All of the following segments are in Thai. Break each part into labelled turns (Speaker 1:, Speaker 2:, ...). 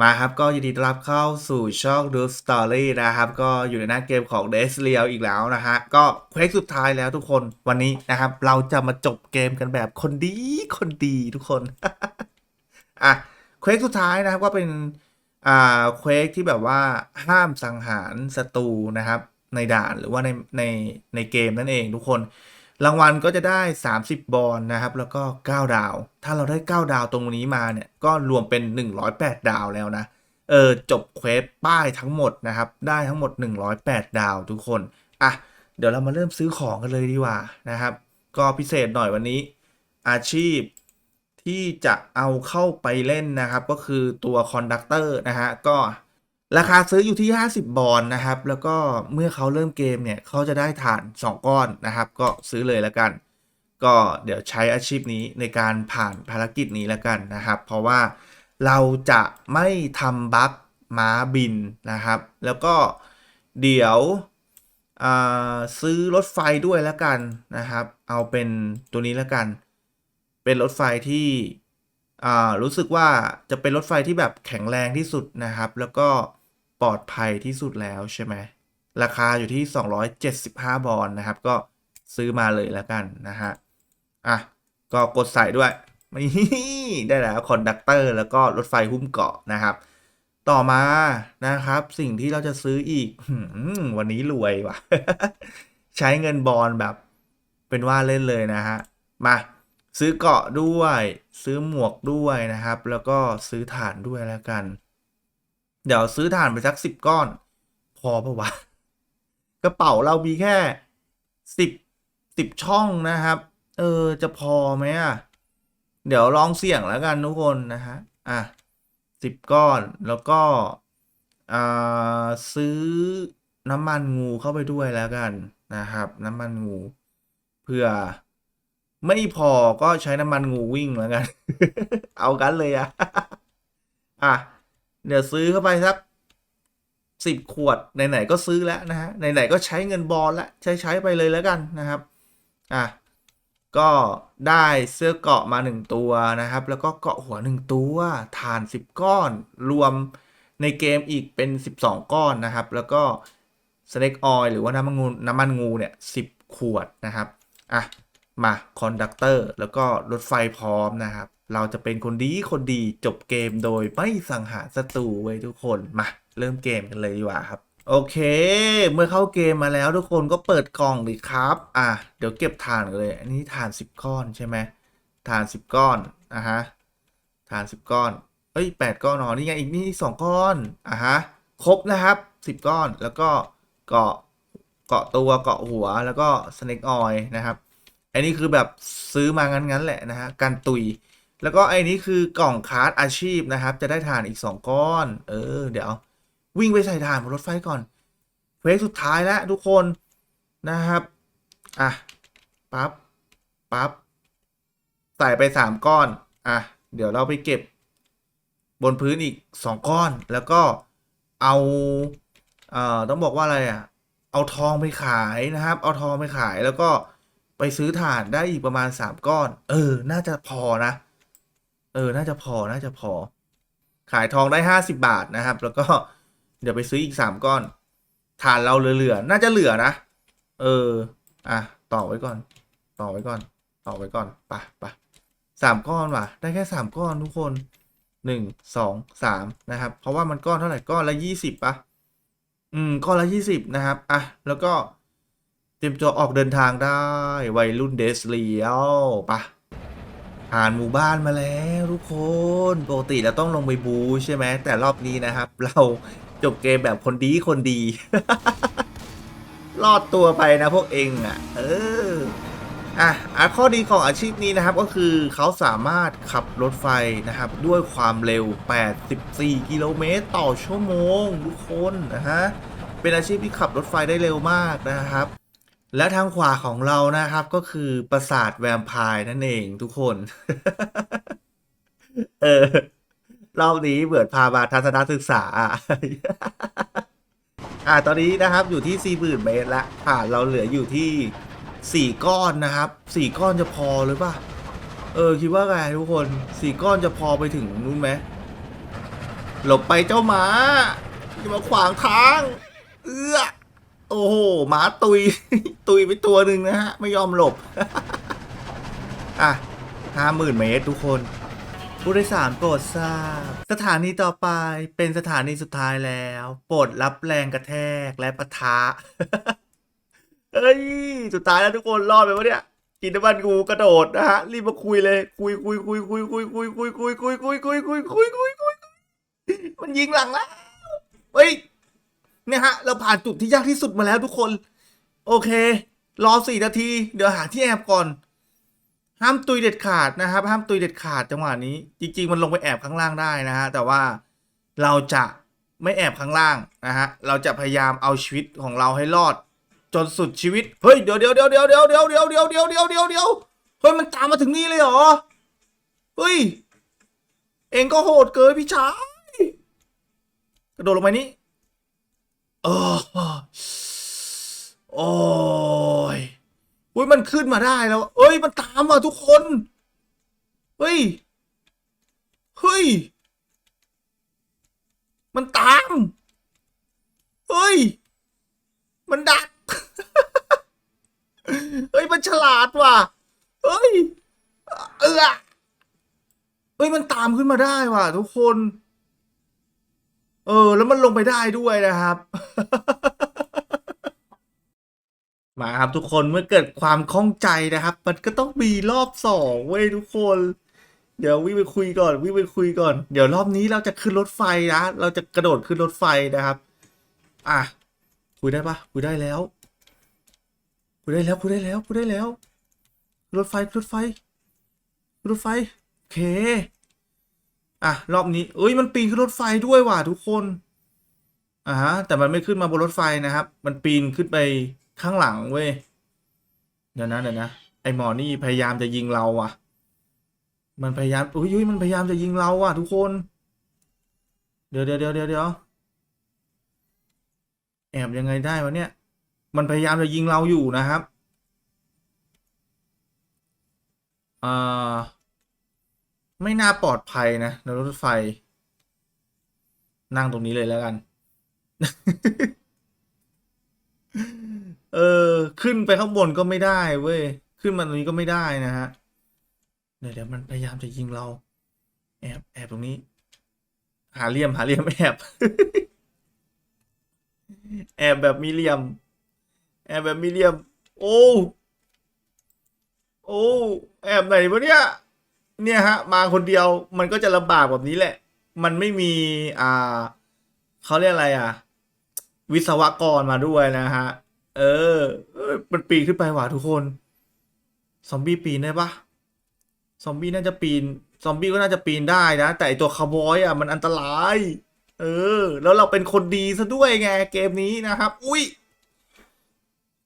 Speaker 1: มาครับก็ยินดีต้อนรับเข้าสู่ช่อง Do Story นะครับ ก็อยู่ในหน้าเกมของ d e s l e อีกแล้วนะฮะ ก็เควสสุดท้ายแล้วทุกคนวันนี้นะครับ เราจะมาจบเกมกันแบบคนดีคนดีทุกคน อะเควสสุดท้ายนะครับก็เป็น อ่าเควสที่แบบว่าห้ามสังหารศัตรูนะครับ ในด่านหรือว่าในในในเกมนั่นเองทุกคน รางวัลก็จะได้ 30 บอลนะครับ แล้วก็ 9 ดาว ถ้าเราได้ 9 ดาวตรงนี้มาเนี่ย ก็รวมเป็น 108 ดาวแล้วนะ เออ จบเควสป้ายทั้งหมดนะครับ ได้ทั้งหมด 108 ดาวทุกคน อะ เดี๋ยวเรามาเริ่มซื้อของกันเลยดีกว่านะครับ ก็พิเศษหน่อยวันนี้ อาชีพที่จะเอาเข้าไปเล่นนะครับ ก็คือตัวคอนดักเตอร์นะฮะ ก็ ราคาซื้ออยู่ที่ 50 บอลนะครับ แล้วก็เมื่อเขาเริ่มเกมเนี่ยเขาจะได้ฐาน 2 ก้อนนะครับ ก็ซื้อเลยแล้วกัน ก็เดี๋ยวใช้อาชีพนี้ในการผ่านภารกิจนี้แล้วกันนะครับ เพราะว่าเราจะไม่ทำบัฟม้าบินนะครับ แล้วก็เดี๋ยวซื้อรถไฟด้วยแล้วกันนะครับ เอาเป็นตัวนี้แล้วกัน เป็นรถไฟที่รู้สึกว่าจะเป็นรถไฟที่แบบแข็งแรงที่สุดนะครับ แล้วก็ ปลอดภัยที่สุดแล้วใช่ไหมราคาอยู่ที่ 275 บอลนะครับ ก็ซื้อมาเลยแล้วกันนะฮะอะก็กดใส่ด้วยนี่ได้แล้วคอนดักเตอร์แล้วก็รถไฟหุ้มเกาะนะครับ ต่อมานะครับ สิ่งที่เราจะซื้ออีกวันนี้รวยว่ะ ใช้เงินบอลแบบ เป็นว่าเล่นเลยนะฮะมาซื้อเกาะด้วย ซื้อหมวกด้วยนะครับ แล้วก็ซื้อฐานด้วยแล้วกัน เดี๋ยวซื้อฐานไปสักสิบก้อน พอปะวะ กระเป๋าเรามีแค่สิบสิบช่องนะครับ เออจะพอไหมอะ เดี๋ยวลองเสี่ยงแล้วกันทุกคนนะฮะ อะสิบก้อนแล้วก็อ่าซื้อน้ำมันงูเข้าไปด้วยแล้วกันนะครับ น้ำมันงูเพื่อไม่พอก็ใช้น้ำมันงูวิ่งแล้วกัน เอากันเลยอะอะ เดี๋ยวซื้อเข้าไปสักสิบขวดไหนๆก็ซื้อแล้วนะฮะไหนๆก็ใช้เงินบอลแล้วใช้ใช้ไปเลยแล้วกันนะครับอะก็ได้เสื้อเกาะมาหนึ่งตัวนะครับ แล้วก็เกาะหัวหนึ่งตัวฐานสิบก้อน รวมในเกมอีกเป็นสิบสองก้อนนะครับ แล้วก็สเน็กออยหรือว่าน้ำมันงูน้ำมันงูเนี่ยสิบขวดนะครับอะมาคอนดักเตอร์แล้วก็รถไฟพร้อมนะครับ เราจะเป็นคนดีคนดีจบเกมโดยไม่สังหารศัตรูไว้ยทุกคนมาเริ่มเกมกันเลยดีกว่าครับ โอเค เมื่อเข้าเกมมาแล้วทุกคนก็เปิดกล่องเลยครับ อะเดี๋ยวเก็บฐานกันเลย อันนี้ฐานสิบก้อนใช่ไหมฐานสิบก้อนอะฮะฐานสิบก้อนเอ้ยแปดก้อนอ๋อนี่ไงอีกนี่สองก้อนอะฮะครบนะครับสิบก้อนแล้วก็เกาะเกาะตัวเกาะหัวแล้วก็สเน็กออยนะครับ อันนี้คือแบบซื้อมางั้นๆแหละนะฮะกันตุย แล้วก็ไอ้นี้คือกล่องคาร์ดอาชีพนะครับ จะได้ฐานอีก 2 ก้อน เออ เดี๋ยว วิ่งไปใส่ฐานบนรถไฟก่อนเควสสุดท้ายแล้วทุกคนนะครับ อะ ปั๊บ ปั๊บ ใส่ไป 3 ก้อน อะ เดี๋ยวเราไปเก็บบนพื้นอีก 2 ก้อน แล้วก็เอา เอ่อ ต้องบอกว่าอะไรอะ เอาทองไปขายนะครับ เอาทองไปขายแล้วก็ไปซื้อถ่านได้อีกประมาณสามก้อน เออ น่าจะพอนะ เออ น่าจะพอ น่าจะพอ ขายทองได้ห้าสิบาทนะครับ แล้วก็เดี๋ยวไปซื้ออีกสามก้อน ฐานเราเหลือๆ น่าจะเหลือนะ เออ อะ ต่อไว้ก่อน ต่อไว้ก่อน ต่อไว้ก่อนปะปะสามก้อนว่ะ ได้แค่สามก้อนทุกคนหนึ่งสองสามนะครับ เพราะว่ามันก้อนเท่าไหร่ก้อนละยี่สิบปะอืม ก้อนละยี่สิบนะครับ อะ แล้วก็เตรียมตัวออกเดินทางได้ วัยรุ่นเดสเลียวปะ ผ่านหมู่บ้านมาแล้วทุกคนปกติเราต้องลงไปบูใช่ไหมแต่รอบนี้นะครับ เราจบเกมแบบคนดีคนดี รอดตัวไปนะพวกเองอะ เอออะอะข้อดีของอาชีพนี้นะครับก็คือเขาสามารถขับรถไฟนะครับ ด้วยความเร็ว 84 กิโลเมตรต่อชั่วโมงทุกคนนะฮะเป็นอาชีพที่ขับรถไฟได้เร็วมากนะครับ และทางขวาของเรานะครับก็คือปราสาทแวมไพร์นั่นเองทุกคน เออ รอบนี้เบิดพามาทัศนศึกษาอะอ่า ตอนนี้นะครับอยู่ที่สี่หมื่นเมตรละผ่านเราเหลืออยู่ที่สี่ก้อนนะครับสี่ก้อนจะพอหรือเปล่า เออ คิดว่าไงทุกคนสี่ก้อนจะพอไปถึงนู้นไหมหลบไปเจ้าหมาอย่ามาขวางทาง เอื้อโอ้โหหมาตุย ตุยไปตัวหนึ่งนะฮะ ไม่ยอมหลบ อะห้าหมื่นเมตรทุกคนผู้โดยสารโปรดทราบ สถานีต่อไปเป็นสถานีสุดท้ายแล้ว โปรดรับแรงกระแทกและปะทะเฮ้ย สุดท้ายแล้วทุกคนรอดไปวะเนี่ยกินน้ำมันกูกระโดดนะฮะรีบมาคุยเลย คุยคุยคุยคุยคุยคุยคุยคุยคุยคุยคุยคุยคุยคุยคุยมันยิงหลังแล้วเฮ้ยเนี่ยฮะ เราผ่านจุดที่ยากที่สุดมาแล้วทุกคน โอเค รอสี่นาที เดี๋ยวหาที่แอบก่อน ห้ามตุยเด็ดขาดนะครับ ห้ามตุยเด็ดขาดจังหวะนี้ จริง ๆ มันลงไปแอบข้างล่างได้นะฮะ แต่ว่าเราจะไม่แอบข้างล่างนะฮะ เราจะพยายามเอาชีวิตของเราให้รอด จนสุดชีวิต เฮ้ย เดี๋ยวเดี๋ยวเดี๋ยวเดี๋ยวเดี๋ยวเดี๋ยวเดี๋ยวเดี๋ยวเดี๋ยวเดี๋ยวเดี๋ยวเดี๋ยวเฮ้ย มันตามมาถึงนี่เลยเหรอ เฮ้ย เองก็โหดเกินพี่ชาย กระโดดลงไปนี่เออ โอ้ยอุ้ยมันขึ้นมาได้แล้ว เอ้ย มันตามมาทุกคน เฮ้ย เฮ้ย มันตาม เฮ้ย มันดัก เฮ้ย มันฉลาดว่ะ เฮ้ย เออเฮ้ย มันตามขึ้นมาได้ว่ะ ทุกคน เออ แล้วมันลงไปได้ด้วยนะครับ มาครับทุกคนเมื่อเกิดความข้องใจนะครับ มันก็ต้องมีรอบสองเว้ยทุกคน เดี๋ยววิ่งไปคุยก่อนวิ่งไปคุยก่อน เดี๋ยวรอบนี้เราจะขึ้นรถไฟนะ เราจะกระโดดขึ้นรถไฟนะครับ อะคุยได้ปะคุยได้แล้วคุยได้แล้วคุยได้แล้วคุยได้แล้ว รถไฟรถไฟ รถไฟโอเคอะรอบนี้เอ้ยมันปีนขึ้นรถไฟด้วยว่ะทุกคนอ่าฮะแต่มันไม่ขึ้นมาบนรถไฟนะครับ มันปีนขึ้นไป ข้างหลังเว้ย เดี๋ยวนะเดี๋ยวนะ ไอหมอนี่พยายามจะยิงเราอะมันพยายามอุ้ยอุ้ยมันพยายามจะยิงเราอะทุกคน เดี๋ยวเดี๋ยวเดี๋ยวเดี๋ยวเดี๋ยวแอบยังไงได้วะเนี่ย มันพยายามจะยิงเราอยู่นะครับอ่าไม่น่าปลอดภัยนะในรถไฟ นั่งตรงนี้เลยแล้วกัน เออ ขึ้นไปข้างบนก็ไม่ได้เว้ย ขึ้นมาตรงนี้ก็ไม่ได้นะฮะ เดี๋ยวเดี๋ยวมันพยายามจะยิงเรา แอบแอบตรงนี้ หาเหลี่ยมหาเหลี่ยมแอบ แอบแบบมีเหลี่ยม แอบแบบมีเหลี่ยม โอ้ โอ้ แอบไหนวะเนี่ย เนี่ยฮะ มาคนเดียวมันก็จะลำบากแบบนี้แหละ มันไม่มี อ่า เขาเรียกอะไรอะ วิศวกรมาด้วยนะฮะ เออ มันปีนขึ้นไปว่ะทุกคน ซอมบี้ปีนได้ปะซอมบี้น่าจะปีน ซอมบี้ก็น่าจะปีนได้นะ แต่ไอตัวคาร์บอยอะมันอันตราย เออ แล้วเราเป็นคนดีซะด้วยไงเกมนี้นะครับ อุ้ย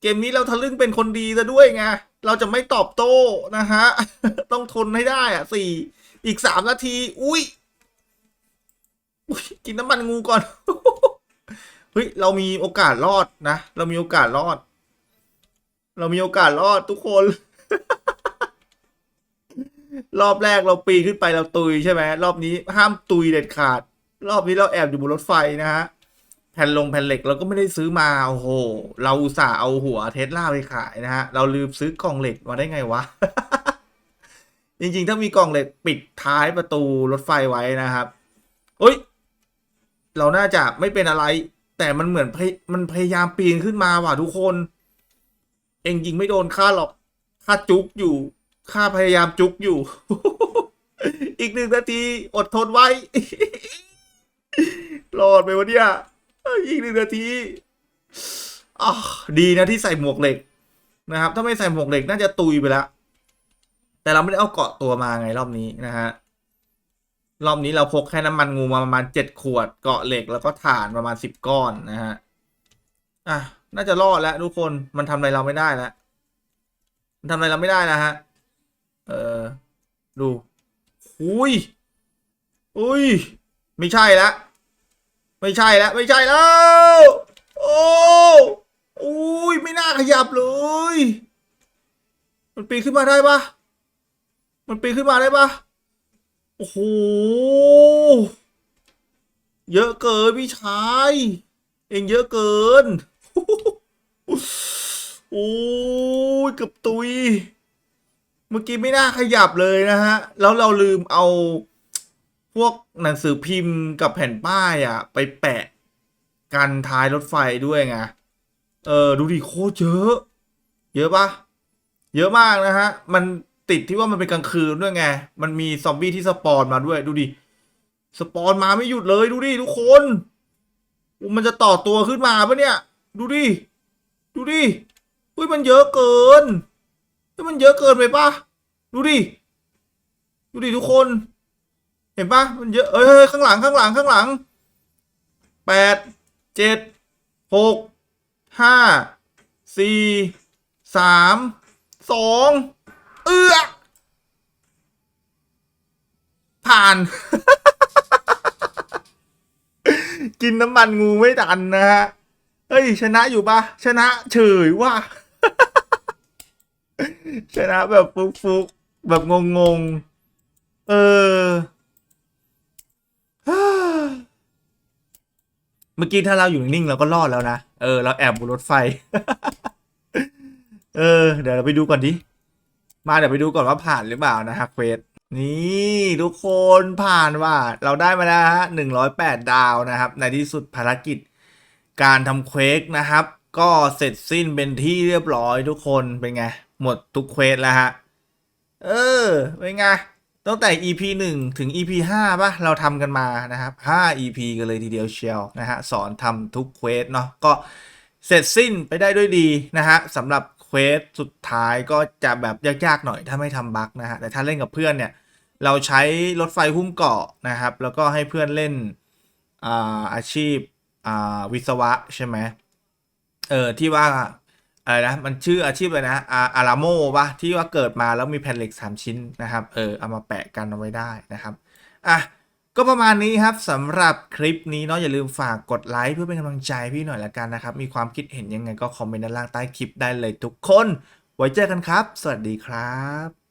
Speaker 1: เกมนี้เราทะลึ่งเป็นคนดีซะด้วยไง เราจะไม่ตอบโต้นะฮะ ต้องทนให้ได้อะสี่อีกสามนาที อุ้ยอุ๊ยกินน้ำมันงูก่อน เฮ้ย เรามีโอกาสรอดนะ เรามีโอกาสรอด เรามีโอกาสรอดทุกคน รอบแรกเราปีขึ้นไปเราตุยใช่ไหมรอบนี้ห้ามตุยเด็ดขาด รอบนี้เราแอบอยู่บนรถไฟนะฮะแผ่นลงแผ่นเหล็กเราก็ไม่ได้ซื้อมาโอ้โห เราอุตส่าห์เอาหัวเทสลาไปขายนะฮะ เราลืมซื้อกล่องเหล็กมาได้ไงวะ จริงๆ ถ้ามีกล่องเหล็กปิดท้ายประตูรถไฟไว้นะครับเอ้ย เราน่าจะไม่เป็นอะไร แต่มันเหมือนพยมันพยายามปีนขึ้นมาว่ะทุกคน เองยิงไม่โดนข้าหรอกข้าจุกอยู่ข้าพยายามจุกอยู่ อีกหนึ่งนาทีอดทนไว้รอดไปวะเนี่ยอีกหนึ่งนาทีอดีนะที่ใส่หมวกเหล็กนะครับ ถ้าไม่ใส่หมวกเหล็กน่าจะตุยไปแล้ว แต่เราไม่ได้เอาเกาะตัวมาไงรอบนี้นะฮะ รอบนี้เราพกแค่น้ำมันงูมาประมาณเจ็ดขวดเกาะเหล็กแล้วก็ถ่านประมาณสิบก้อนนะฮะ อะ น่าจะรอดแล้วทุกคนมันทำอะไรเราไม่ได้แล้วมันทำอะไรเราไม่ได้แล้วฮะ เออดูอุ้ยอุ้ย ไม่ใช่แล้วไม่ใช่แล้วไม่ใช่แล้ว โอ้อุ้ยไม่น่าขยับเลย มันปีนขึ้นมาได้ปะมันปีนขึ้นมาได้ปะ โอ้โห เยอะเกินพี่ชาย เองเยอะเกิน โอ้ยเกับตุย เมื่อกี้ไม่น่าขยับเลยนะฮะ แล้วเราลืมเอาพวกหนังสือพิมพ์กับแผ่นป้ายอะไปแปะกันท้ายรถไฟด้วยไง เออ ดูดิโคตรเยอะ เยอะปะเยอะมากนะฮะ มัน ติดที่ว่ามันเป็นกลางคืนด้วยไง มันมีซอมบี้ที่สปอนมาด้วยดูดิ สปอนมาไม่หยุดเลยดูดิทุกคน มันจะต่อตัวขึ้นมาปะเนี่ย ดูดิ ดูดิอุ้ยมันเยอะเกินเฮ้ยมันเยอะเกินไปปะดูดิ ดูดิทุกคน เห็นปะมันเยอะเอ้ยเอ้ยข้างหลังข้างหลังข้างหลัง แปด เจ็ด หก ห้า สี่ สาม สอง เอื้อผ่าน กินน้ำมันงูไม่ทันนะฮะเฮ้ย ชนะอยู่ปะชนะเฉยว่ะชนะแบบฟุกๆแบบงงๆ เออ เมื่อกี้ถ้าเราอยู่นิ่งๆเราก็รอดแล้วนะ เออ เราแอบบนรถไฟ เออ เดี๋ยวเราไปดูก่อนดิ มาเดี๋ยวไปดูก่อนว่าผ่านหรือเปล่านะฮะเควสนี่ทุกคนผ่านว่า เราได้มาแล้วฮะหนึ่งร้อยแปดดาวนะครับ ในที่สุดภารกิจ การทำเควสนะครับ ก็เสร็จสิ้นเป็นที่เรียบร้อยทุกคนเป็นไง หมดทุกเควสแล้วฮะ เออ เป็นไงตั้งแต่ EP 1 ถึง EP 5ป่ะ เราทำกันมานะครับ 5 EP กันเลยทีเดียวเชียวนะฮะ สอนทำทุกเควสเนาะก็เสร็จสิ้นไปได้ด้วยดีนะฮะสำหรับ เควสสุดท้ายก็จะแบบยากๆหน่อยถ้าไม่ทำบั๊กนะฮะแต่ถ้าเล่นกับเพื่อนเนี่ยเราใช้รถไฟหุ้มเกาะนะครับ แล้วก็ให้เพื่อนเล่นอาอาชีพอาวิศวะใช่ไหมเออที่ว่าอะไรนะมันชื่ออาชีพอะไรนะอาอาราโมปะที่ว่าเกิดมาแล้วมีแผ่นเหล็กสามชิ้นนะครับเออเอามาแปะกันเอาไว้ได้นะครับอะ ก็ประมาณนี้ครับสำหรับคลิปนี้เนาะอย่าลืมฝากกดไลค์เพื่อเป็นกำลังใจพี่หน่อยละกันนะครับ มีความคิดเห็นยังไงก็คอมเมนต์ด้านล่างใต้คลิปได้เลยทุกคน ไว้เจอกันครับ สวัสดีครับ